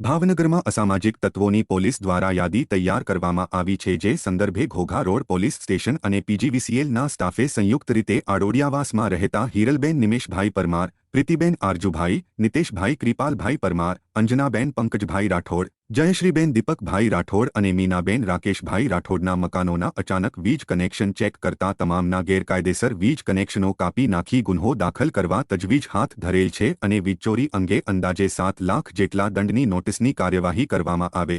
ભાવનગરમાં અસામાજિક તત્વોની પોલીસ દ્વારા યાદી તૈયાર કરવામાં આવી છે જે સંદર્ભે ઘોઘા રોડ પોલીસ સ્ટેશન અને પીજીવીસીએલના સ્ટાફે સંયુક્ત રીતે આડોડિયાવાસમાં રહેતા હિરલબેન નિમેશભાઈ પરમાર પ્રીતિબેન આરજુભાઈ, નિતેશભાઈ, કૃપાલભાઈ પરમાર, અંજનાબેન, પંકજભાઈ રાઠોડ, જયશ્રીબેન, દીપકભાઈ રાઠોડ અને મીનાબેન રાકેશભાઈ રાઠોડના મકાનોના અચાનક વીજ કનેક્શન ચેક કરતા તમામના ગેરકાયદેસર વીજ કનેક્શનો કાપી નાખી ગુન્હો દાખલ કરવા તજવીજ હાથ ધરેલ છે અને વીજચોરી અંગે અંદાજે સાત લાખ જેટલા દંડની નોટિસની કાર્યવાહી કરવામાં આવે.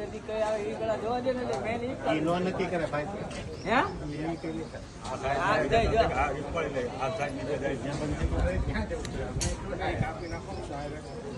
આવડેથી કઈ આવે ઈ પેલા જોવા દે ને એટલે મેન ઈ નો નક્કી કરે ભાઈ. હે? આ જઈ જો કાપી નાખો ને direct. આવડેથી કઈ આવે ઈ પેલા જોવા દે ને એટલે મેન ઈ જ ઈ નો નક્કી કરે ભાઈ હે ઈ પેલી આ જઈ જો કાપી નાખો ને direct.